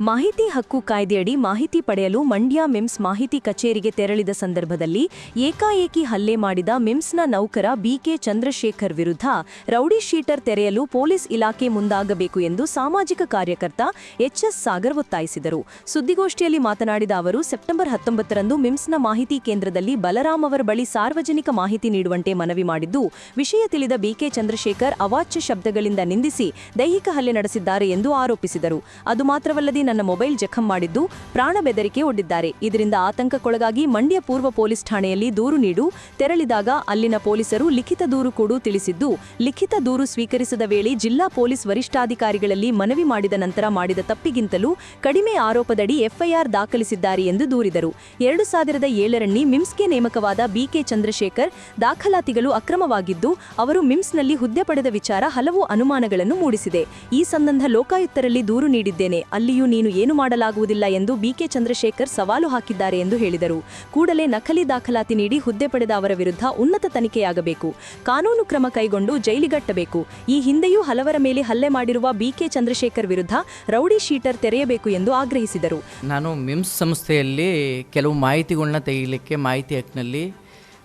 ಮಾಹಿತಿ ಹಕ್ಕು ಕಾಯ್ದೆಯಡಿ ಮಾಹಿತಿ ಪಡೆಯಲು ಮಂಡ್ಯ ಮಿಮ್ಸ್ ಮಾಹಿತಿ ಕಚೇರಿಗೆ ತೆರಳಿದ ಸಂದರ್ಭದಲ್ಲಿ ಏಕಾಏಕಿ ಹಲ್ಲೆ ಮಾಡಿದ ಮಿಮ್ಸ್ನ ನೌಕರ ಬಿಕೆ ಚಂದ್ರಶೇಖರ್ ವಿರುದ್ಧ ರೌಡಿ ಶೀಟರ್ ತೆರೆಯಲು ಪೊಲೀಸ್ ಇಲಾಖೆ ಮುಂದಾಗಬೇಕು ಎಂದು ಸಾಮಾಜಿಕ ಕಾರ್ಯಕರ್ತ ಎಚ್ಎಸ್ ಸಾಗರ್ ಒತ್ತಾಯಿಸಿದರು. ಸುದ್ದಿಗೋಷ್ಠಿಯಲ್ಲಿ ಮಾತನಾಡಿದ ಅವರು, ಸೆಪ್ಟೆಂಬರ್ ಹತ್ತೊಂಬತ್ತರಂದು ಮಿಮ್ಸ್ನ ಮಾಹಿತಿ ಕೇಂದ್ರದಲ್ಲಿ ಬಲರಾಮ್ ಅವರ ಬಳಿ ಸಾರ್ವಜನಿಕ ಮಾಹಿತಿ ನೀಡುವಂತೆ ಮನವಿ ಮಾಡಿದ್ದು, ವಿಷಯ ತಿಳಿದ ಬಿಕೆ ಚಂದ್ರಶೇಖರ್ ಅವಾಚ್ಯ ಶಬ್ದಗಳಿಂದ ನಿಂದಿಸಿ ದೈಹಿಕ ಹಲ್ಲೆ ನಡೆಸಿದ್ದಾರೆ ಎಂದು ಆರೋಪಿಸಿದರು. ಅದು ಮಾತ್ರವಲ್ಲದೆ ನನ್ನ ಮೊಬೈಲ್ ಜಖಂ ಮಾಡಿದ್ದು ಪ್ರಾಣ ಬೆದರಿಕೆ ಒಡ್ಡಿದ್ದಾರೆ. ಇದರಿಂದ ಆತಂಕಕ್ಕೊಳಗಾಗಿ ಮಂಡ್ಯ ಪೂರ್ವ ಪೊಲೀಸ್ ಠಾಣೆಯಲ್ಲಿ ದೂರು ನೀಡು, ತೆರಳಿದಾಗ ಅಲ್ಲಿನ ಪೊಲೀಸರು ಲಿಖಿತ ದೂರು ಕೊಡು ತಿಳಿಸಿದ್ದು, ಲಿಖಿತ ದೂರು ಸ್ವೀಕರಿಸಿದ ವೇಳೆ ಜಿಲ್ಲಾ ಪೊಲೀಸ್ ವರಿಷ್ಠಾಧಿಕಾರಿಗಳಲ್ಲಿ ಮನವಿ ಮಾಡಿದ ನಂತರ ಮಾಡಿದ ತಪ್ಪಿಗಿಂತಲೂ ಕಡಿಮೆ ಆರೋಪದಡಿ ಎಫ್ಐಆರ್ ದಾಖಲಿಸಿದ್ದಾರೆ ಎಂದು ದೂರಿದರು. ಎರಡು ಸಾವಿರದ ಏಳರಲ್ಲಿ ಮಿಮ್ಸ್ಗೆ ನೇಮಕವಾದ ಬಿಕೆ ಚಂದ್ರಶೇಖರ್ ದಾಖಲಾತಿಗಳು ಅಕ್ರಮವಾಗಿದ್ದು, ಅವರು ಮಿಮ್ಸ್ನಲ್ಲಿ ಹುದ್ದೆ ಪಡೆದ ವಿಚಾರ ಹಲವು ಅನುಮಾನಗಳನ್ನು ಮೂಡಿಸಿದೆ. ಈ ಸಂಬಂಧ ಲೋಕಾಯುಕ್ತರಲ್ಲಿ ದೂರು ನೀಡಿದ್ದೇನೆ. ಅಲ್ಲಿಯೂ ನೀನು ಏನು ಮಾಡಲಾಗುವುದಿಲ್ಲ ಎಂದು ಬಿಕೆ ಚಂದ್ರಶೇಖರ್ ಸವಾಲು ಹಾಕಿದ್ದಾರೆ ಎಂದು ಹೇಳಿದರು. ಕೂಡಲೇ ನಕಲಿ ದಾಖಲಾತಿ ನೀಡಿ ಹುದ್ದೆ ಪಡೆದ ಅವರ ವಿರುದ್ಧ ಉನ್ನತ ತನಿಖೆಯಾಗಬೇಕು. ಕಾನೂನು ಕ್ರಮ ಕೈಗೊಂಡು ಜೈಲಿಗಟ್ಟಬೇಕು. ಈ ಹಿಂದೆಯೂ ಹಲವರ ಮೇಲೆ ಹಲ್ಲೆ ಮಾಡಿರುವ ಬಿಕೆ ಚಂದ್ರಶೇಖರ್ ವಿರುದ್ಧ ರೌಡಿ ಶೀಟರ್ ತೆರೆಯಬೇಕು ಎಂದು ಆಗ್ರಹಿಸಿದರು. ನಾನು ಮಿಮ್ಸ್ ಸಂಸ್ಥೆಯಲ್ಲಿ ಕೆಲವು ಮಾಹಿತಿಗಳನ್ನ ತೆಗಿಲಿಕ್ಕೆ ಮಾಹಿತಿ ಹಕ್ಕಿನಲ್ಲಿ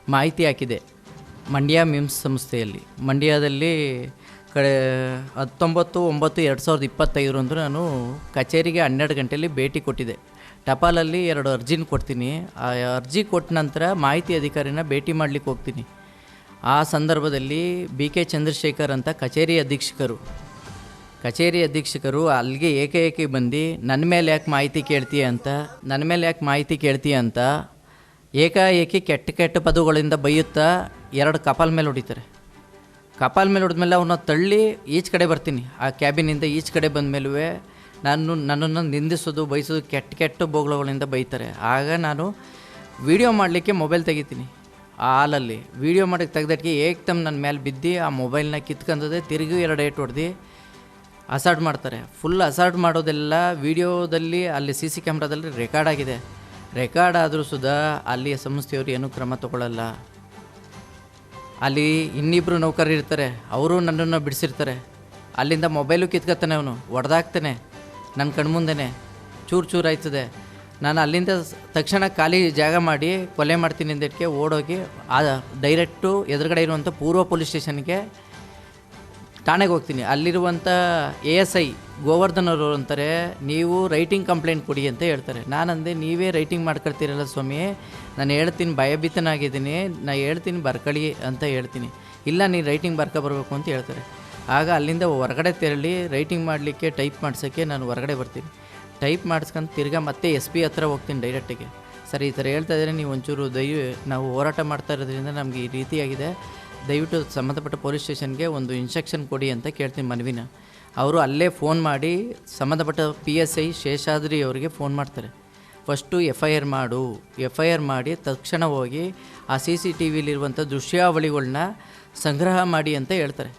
ಮಾಹಿತಿ ಹಾಕಿದೆ. ಮಂಡ್ಯ ಮಿಮ್ಸ್ ಸಂಸ್ಥೆಯಲ್ಲಿ. ಮಂಡ್ಯದಲ್ಲಿ ಕಡೆ ಹತ್ತೊಂಬತ್ತು, ಒಂಬತ್ತು, ಎರಡು ಸಾವಿರದ ಇಪ್ಪತ್ತೈದರಂದು ನಾನು ಕಚೇರಿಗೆ ಹನ್ನೆರಡು ಗಂಟೆಯಲ್ಲಿ ಭೇಟಿ ಕೊಟ್ಟಿದ್ದೆ. ಟಪಾಲಲ್ಲಿ ಎರಡು ಅರ್ಜಿನ ಕೊಡ್ತೀನಿ. ಆ ಅರ್ಜಿ ಕೊಟ್ಟ ನಂತರ ಮಾಹಿತಿ ಅಧಿಕಾರಿನ ಭೇಟಿ ಮಾಡಲಿಕ್ಕೆ ಹೋಗ್ತೀನಿ. ಆ ಸಂದರ್ಭದಲ್ಲಿ ಬಿ ಕೆ ಚಂದ್ರಶೇಖರ್ ಅಂತ ಕಚೇರಿ ಅಧೀಕ್ಷಕರು. ಕಚೇರಿ ಅಧೀಕ್ಷಕರು ಅಲ್ಲಿಗೆ ಏಕೆ ಬಂದು, ನನ್ನ ಮೇಲೆ ಯಾಕೆ ಮಾಹಿತಿ ಕೇಳ್ತೀಯ ಅಂತ, ನನ್ನ ಮೇಲೆ ಯಾಕೆ ಮಾಹಿತಿ ಕೇಳ್ತೀಯ ಅಂತ, ಏಕಾಏಕಿ ಕೆಟ್ಟ ಕೆಟ್ಟ ಪದಗಳಿಂದ ಬೈಯುತ್ತಾ, ಎರಡು ಕಪಾಲ್ ಮೇಲೆ ಹೊಡಿತಾರೆ. ಕಪಾಲ್ ಮೇಲೆ ಹೊಡೆದ್ಮೇಲೆ ಅವನ್ನ ತಳ್ಳಿ ಈಚ್ ಕಡೆ ಬರ್ತೀನಿ. ಆ ಕ್ಯಾಬಿನಿಂದ ಈಚ್ ಕಡೆ ಬಂದ ಮೇಲೂ ನಾನು ನನ್ನನ್ನು ನಿಂದಿಸೋದು, ಬೈಸೋದು, ಕೆಟ್ಟ ಕೆಟ್ಟ ಬೋಗ್ಲಗಳಿಂದ ಬೈತಾರೆ. ಆಗ ನಾನು ವಿಡಿಯೋ ಮಾಡಲಿಕ್ಕೆ ಮೊಬೈಲ್ ತೆಗಿತೀನಿ. ಆ ಹಾಲಲ್ಲಿ ವಿಡಿಯೋ ಮಾಡೋಕ್ಕೆ ತೆಗ್ದಟ್ಟಿಗೆ ಏಕ್ದಮ್ ನನ್ನ ಮೇಲೆ ಬಿದ್ದು, ಆ ಮೊಬೈಲ್ನ ಕಿತ್ಕೊಂಡದೆ ತಿರುಗಿ ಎರಡು ಏಟ್ ಹೊಡೆದು ಅಸಾಲ್ಟ್ ಮಾಡ್ತಾರೆ. ಫುಲ್ ಅಸಾಲ್ಟ್ ಮಾಡೋದೆಲ್ಲ ವಿಡಿಯೋದಲ್ಲಿ, ಅಲ್ಲಿ ಸಿ ಸಿ ಕ್ಯಾಮ್ರಾದಲ್ಲಿ ರೆಕಾರ್ಡ್ ಆಗಿದೆ. ರೆಕಾರ್ಡ್ ಆದರೂ ಸುದಾ ಅಲ್ಲಿಯ ಸಂಸ್ಥೆಯವರು ಏನೂ ಕ್ರಮ ತಗೊಳ್ಳಲ್ಲ ಅಲ್ಲಿ ಇನ್ನಿಬ್ಬರು ನೌಕರರು ಇರ್ತಾರೆ, ಅವರು ನನ್ನನ್ನು ಬಿಡಿಸಿರ್ತಾರೆ. ಅಲ್ಲಿಂದ ಮೊಬೈಲು ಕಿತ್ಕೊತಾನೆ ಅವನು ಒಡೆದಾಗ್ತಾನೆ ನನ್ನ ಕಣ್ಮುಂದೆ ಚೂರು ಚೂರು ಆಯ್ತದೆ. ನಾನು ಅಲ್ಲಿಂದ ತಕ್ಷಣ ಖಾಲಿ ಜಾಗ ಮಾಡಿ ಕೊಲೆ ಮಾಡ್ತೀನಿ ಅಂದಕ್ಕೆ ಓಡೋಗಿ, ಆ ಡೈರೆಕ್ಟು ಎದುರುಗಡೆ ಇರುವಂಥ ಪೂರ್ವ ಪೊಲೀಸ್ ಸ್ಟೇಷನ್ಗೆ ಠಾಣೆಗೆ ಹೋಗ್ತೀನಿ. ಅಲ್ಲಿರುವಂಥ ಎ ಎಸ್ ಐ ಗೋವರ್ಧನ್ ಅವರು ಅಂತಾರೆ, ನೀವು ರೈಟಿಂಗ್ ಕಂಪ್ಲೇಂಟ್ ಕೊಡಿ ಅಂತ ಹೇಳ್ತಾರೆ. ನಾನಂದೆ, ನೀವೇ ರೈಟಿಂಗ್ ಮಾಡ್ಕೊಳ್ತೀರಲ್ಲ ಸ್ವಾಮಿ, ನಾನು ಹೇಳ್ತೀನಿ, ಭಯಭೀತನಾಗಿದ್ದೀನಿ, ನಾ ಹೇಳ್ತೀನಿ, ಬರ್ಕಳಿ ಅಂತ ಹೇಳ್ತೀನಿ. ಇಲ್ಲ, ನೀನು ರೈಟಿಂಗ್ ಬರ್ಕ ಬರಬೇಕು ಅಂತ ಹೇಳ್ತಾರೆ. ಆಗ ಅಲ್ಲಿಂದ ಹೊರಗಡೆ ತೆರಳಿ ರೈಟಿಂಗ್ ಮಾಡಲಿಕ್ಕೆ ಟೈಪ್ ಮಾಡ್ಸೋಕ್ಕೆ ನಾನು ಹೊರಗಡೆ ಬರ್ತೀನಿ. ಟೈಪ್ ಮಾಡಿಸ್ಕೊಂಡು ತಿರ್ಗಾ ಮತ್ತೆ ಎಸ್ ಪಿ ಹತ್ರ ಹೋಗ್ತೀನಿ ಡೈರೆಕ್ಟಿಗೆ ಸರ್, ಈ ಥರ ಹೇಳ್ತಾ ಇದ್ದರೆ ನೀವು ಒಂಚೂರು ದಯ, ನಾವು ಹೋರಾಟ ಮಾಡ್ತಾ ಇರೋದ್ರಿಂದ ನಮಗೆ ಈ ರೀತಿಯಾಗಿದೆ. ದಯವಿಟ್ಟು ಸಂಬಂಧಪಟ್ಟ ಪೊಲೀಸ್ ಸ್ಟೇಷನ್ಗೆ ಒಂದು ಇನ್ಸ್ಟ್ರಕ್ಷನ್ ಕೊಡಿ ಅಂತ ಕೇಳ್ತೀನಿ ಮನವಿನ. ಅವರು ಅಲ್ಲೇ ಫೋನ್ ಮಾಡಿ ಸಂಬಂಧಪಟ್ಟ ಪಿ ಎಸ್ ಐ ಶೇಷಾದ್ರಿ ಅವರಿಗೆ ಫೋನ್ ಮಾಡ್ತಾರೆ. ಫಸ್ಟು ಎಫ್ ಐ ಆರ್ ಮಾಡು. ಎಫ್ ಐ ಆರ್ ಮಾಡಿ ತಕ್ಷಣ ಹೋಗಿ ಆ ಸಿ ಸಿ ಟಿ ವಿಲಿರುವಂಥ ದೃಶ್ಯಾವಳಿಗಳನ್ನ ಸಂಗ್ರಹ ಮಾಡಿ ಅಂತ ಹೇಳ್ತಾರೆ.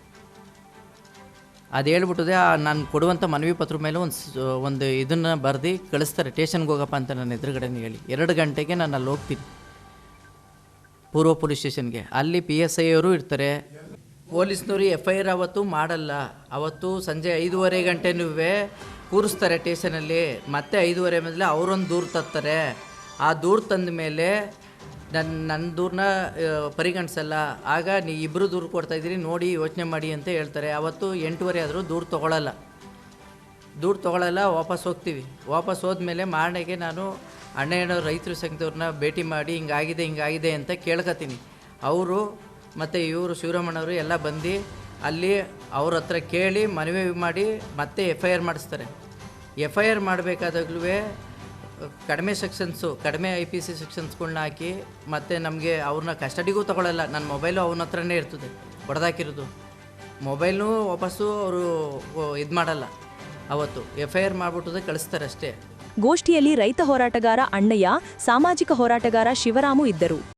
ಅದು ಹೇಳ್ಬಿಟ್ಟದೆ ನಾನು ಕೊಡುವಂಥ ಮನವಿ ಪತ್ರ ಮೇಲೆ ಒಂದು ಒಂದು ಇದನ್ನು ಬರೆದು ಕಳಿಸ್ತಾರೆ. ಸ್ಟೇಷನ್ಗೆ ಹೋಗಪ್ಪ ಅಂತ ನನ್ನ ಎದುರುಗಡೆನೇ ಹೇಳಿ. ಎರಡು ಗಂಟೆಗೆ ನಾನು ಅಲ್ಲಿ ಹೋಗ್ತೀನಿ. ಪೂರ್ವ ಪೊಲೀಸ್ ಸ್ಟೇಷನ್ಗೆ. ಅಲ್ಲಿ ಪಿ ಎಸ್ ಐ ಅವರು ಇರ್ತಾರೆ. ಪೊಲೀಸ್ನವರು ಎಫ್ ಐ ಆರ್ ಅವತ್ತು ಮಾಡಲ್ಲ. ಅವತ್ತು ಸಂಜೆ ಐದೂವರೆ ಗಂಟೆನೂ ಕೂರಿಸ್ತಾರೆ ಸ್ಟೇಷನಲ್ಲಿ. ಮತ್ತೆ ಐದೂವರೆ ಮೇಲೆ ಅವರೊಂದು ದೂರು ತರ್ತಾರೆ. ಆ ದೂರು ತಂದ ಮೇಲೆ ನನ್ನ ನನ್ನ ದೂರನ್ನ ಪರಿಗಣಿಸಲ್ಲ. ಆಗ ನೀ ಇಬ್ಬರು ದೂರು ಕೊಡ್ತಾ ಇದ್ದೀರಿ, ನೋಡಿ, ಯೋಚನೆ ಮಾಡಿ ಅಂತ ಹೇಳ್ತಾರೆ. ಅವತ್ತು ಎಂಟೂವರೆ ಆದರೂ ದೂರು ತೊಗೊಳಲ್ಲ. ದೂರು ತೊಗೊಳಲ್ಲ, ವಾಪಸ್ ಹೋಗ್ತೀವಿ. ವಾಪಸ್ ಹೋದ್ಮೇಲೆ ಮಾರನೆಗೆ ನಾನು ಅಣ್ಣ ರೈತರು ಸಂಘದವ್ರನ್ನ ಭೇಟಿ ಮಾಡಿ, ಹಿಂಗಾಗಿದೆ ಹಿಂಗಾಗಿದೆ ಅಂತ ಕೇಳ್ಕೊತೀನಿ ಅವರು ಮತ್ತು ಇವರು ಶಿವರಾಮಣ್ಣವರು ಎಲ್ಲ ಬಂದು ಅಲ್ಲಿ ಅವ್ರ ಹತ್ರ ಕೇಳಿ ಮನವಿ ಮಾಡಿ ಮತ್ತೆ ಎಫ್ ಐ ಆರ್ ಮಾಡಿಸ್ತಾರೆ. ಎಫ್ ಐ ಆರ್ ಮಾಡಬೇಕಾದಾಗ್ಲೂ ಕಡಿಮೆ ಸೆಕ್ಷನ್ಸು ಕಡಿಮೆ ಐ ಪಿ ಸಿ ಸೆಕ್ಷನ್ಸ್ಗಳನ್ನ ಹಾಕಿ ಮತ್ತು ನಮಗೆ ಅವ್ರನ್ನ ಕಸ್ಟಡಿಗೂ ತೊಗೊಳ್ಳಲ್ಲ ನನ್ನ ಮೊಬೈಲು ಅವನ ಹತ್ರನೇ ಇರ್ತದೆ, ಹೊಡೆದಾಕಿರೋದು. ಮೊಬೈಲ್ನೂ ವಾಪಸ್ಸು ಅವರು ಇದು ಮಾಡಲ್ಲ. ಅವತ್ತು ಎಫ್ ಐ ಆರ್ ಮಾಡಿಬಿಟ್ಟದೆ ಕಳಿಸ್ತಾರೆ ಅಷ್ಟೇ. ಗೋಷ್ಠಿಯಲ್ಲಿ ರೈತ ಹೋರಾಟಗಾರ ಅಣ್ಣಯ್ಯ, ಸಾಮಾಜಿಕ ಹೋರಾಟಗಾರ ಶಿವರಾಮು ಇದ್ದರು.